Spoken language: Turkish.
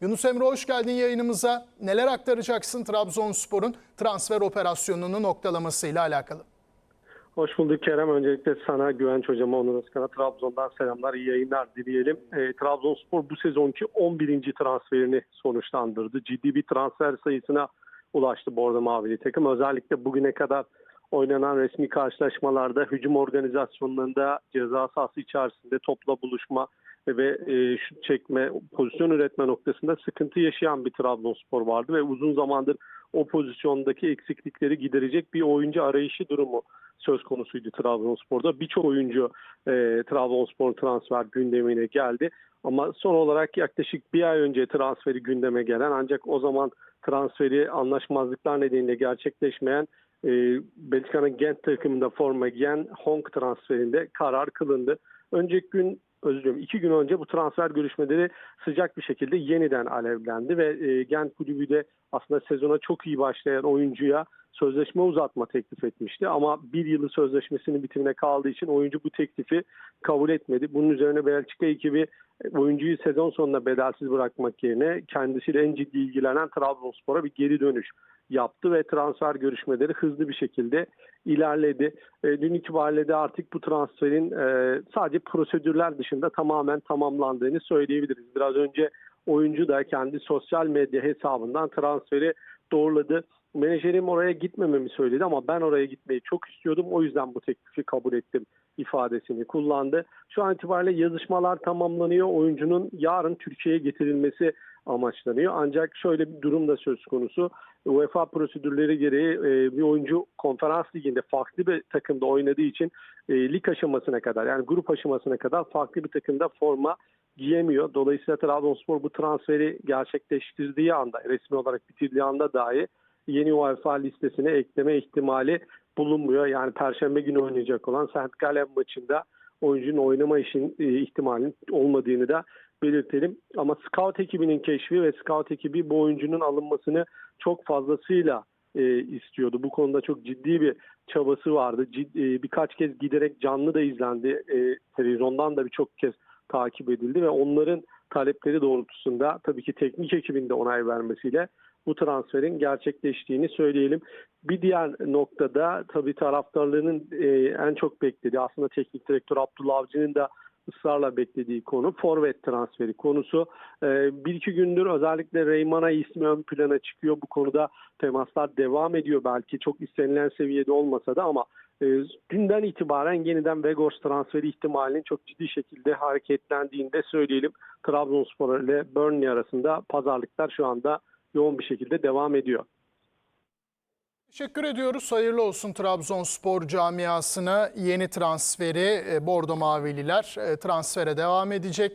Yunus Emre hoş geldin yayınımıza. Neler aktaracaksın Trabzonspor'un transfer operasyonunu noktalamasıyla alakalı? Hoş bulduk Kerem. Öncelikle sana Güvenç Hocama, Onur Özkan'a Trabzon'dan selamlar, iyi yayınlar dileyelim. E, Trabzonspor bu sezonki 11. transferini sonuçlandırdı. Ciddi bir transfer sayısına ulaştı Bordo Mavili takım. Özellikle bugüne kadar oynanan resmi karşılaşmalarda hücum organizasyonlarında ceza sahası içerisinde topla buluşma ve e, şut çekme, pozisyon üretme noktasında sıkıntı yaşayan bir Trabzonspor vardı ve uzun zamandır o pozisyondaki eksiklikleri giderecek bir oyuncu arayışı durumu söz konusuydu Trabzonspor'da. Birçok oyuncu e, Trabzonspor transfer gündemine geldi. Ama son olarak yaklaşık bir ay önce transferi gündeme gelen ancak o zaman transferi anlaşmazlıklar nedeniyle gerçekleşmeyen e, Belçika'nın Gent takımında forma giyen Hong transferinde karar kılındı. Önceki gün özür dilerim iki gün önce bu transfer görüşmeleri sıcak bir şekilde yeniden alevlendi ve e, Gent kulübü de aslında sezona çok iyi başlayan oyuncuya sözleşme uzatma teklif etmişti. Ama bir yılı sözleşmesinin bitimine kaldığı için oyuncu bu teklifi kabul etmedi. Bunun üzerine Belçika ekibi oyuncuyu sezon sonunda bedelsiz bırakmak yerine kendisiyle en ciddi ilgilenen Trabzonspor'a bir geri dönüş yaptı ve transfer görüşmeleri hızlı bir şekilde ilerledi. E, dün itibariyle de artık bu transferin e, sadece prosedürler dışında tamamen tamamlandığını söyleyebiliriz. Biraz önce oyuncu da kendi sosyal medya hesabından transferi doğruladı. Menajerim oraya gitmememi söyledi ama ben oraya gitmeyi çok istiyordum. O yüzden bu teklifi kabul ettim ifadesini kullandı. Şu an itibariyle yazışmalar tamamlanıyor. Oyuncunun yarın Türkiye'ye getirilmesi amaçlanıyor. Ancak şöyle bir durum da söz konusu. UEFA prosedürleri gereği e, bir oyuncu konferans liginde farklı bir takımda oynadığı için e, lig aşamasına kadar yani grup aşamasına kadar farklı bir takımda forma giyemiyor. Dolayısıyla Trabzonspor bu transferi gerçekleştirdiği anda, resmi olarak bitirdiği anda dahi yeni UEFA listesine ekleme ihtimali bulunmuyor. Yani Perşembe günü oynayacak olan St. Gallen maçında oyuncunun oynama işin e, ihtimalinin olmadığını da belirtelim. Ama scout ekibinin keşfi ve scout ekibi bu oyuncunun alınmasını çok fazlasıyla e, istiyordu. Bu konuda çok ciddi bir çabası vardı. Cid, e, birkaç kez giderek canlı da izlendi. E, televizyondan da birçok kez takip edildi ve onların talepleri doğrultusunda tabii ki teknik ekibinde onay vermesiyle bu transferin gerçekleştiğini söyleyelim. Bir diğer noktada tabii taraftarlarının e, en çok beklediği aslında teknik direktör Abdullah Avcı'nın da ısrarla beklediği konu forvet transferi konusu. Ee, bir iki gündür özellikle Reymana ismi ön plana çıkıyor. Bu konuda temaslar devam ediyor. Belki çok istenilen seviyede olmasa da ama e, dünden itibaren yeniden Vegors transferi ihtimalinin çok ciddi şekilde hareketlendiğini de söyleyelim. Trabzonspor ile Burnley arasında pazarlıklar şu anda yoğun bir şekilde devam ediyor. Teşekkür ediyoruz. Hayırlı olsun Trabzonspor camiasına yeni transferi e, Bordo Mavililer e, transfere devam edecek.